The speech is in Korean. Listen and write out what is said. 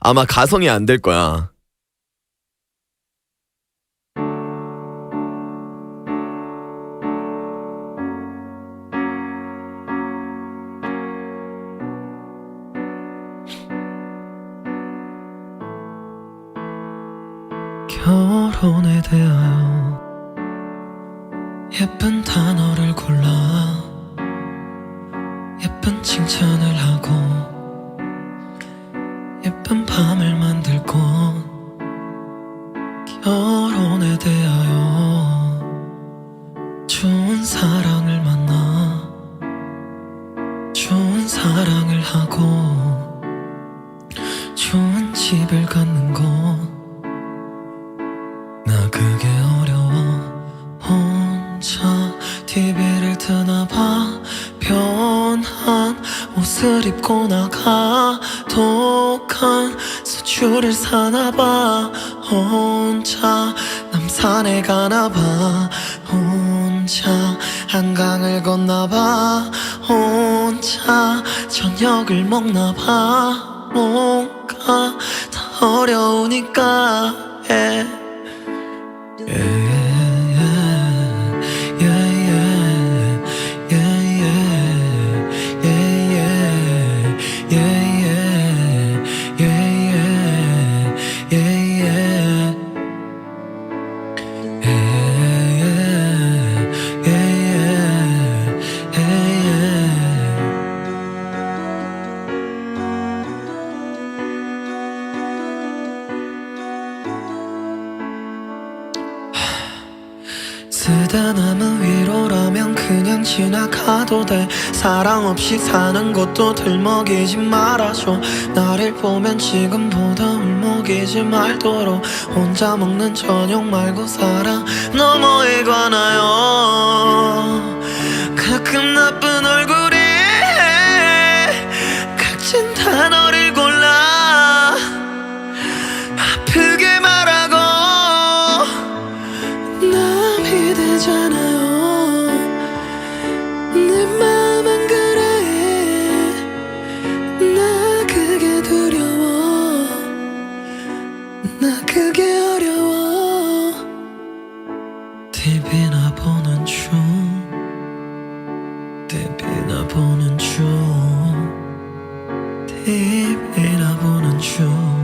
아마 가성이 안 될 거야. 결혼에 대하여 예쁜 단어를 골라 예쁜 칭찬을 하고 예쁜 밤을 만들고 결혼에 대하여 좋은 사랑을 만나 좋은 사랑을 하고 좋은 집을 갖는 것 옷을 입고 나가 독한 소주를 사나봐. 혼자 남산에 가나봐. 혼자 한강을 건너봐. 혼자 저녁을 먹나봐. 뭔가 다 어려우니까. 예. 쓰다 남은 지나가도 돼. 사랑 없이 사는 것도 들먹이지 말아줘. 나를 보면 지금보다 울먹이지 말도록. 혼자 먹는 저녁 말고 사랑 너머 나 그게 어려워. TV나 보는 중. TV나 보는 중. TV나 보는 중.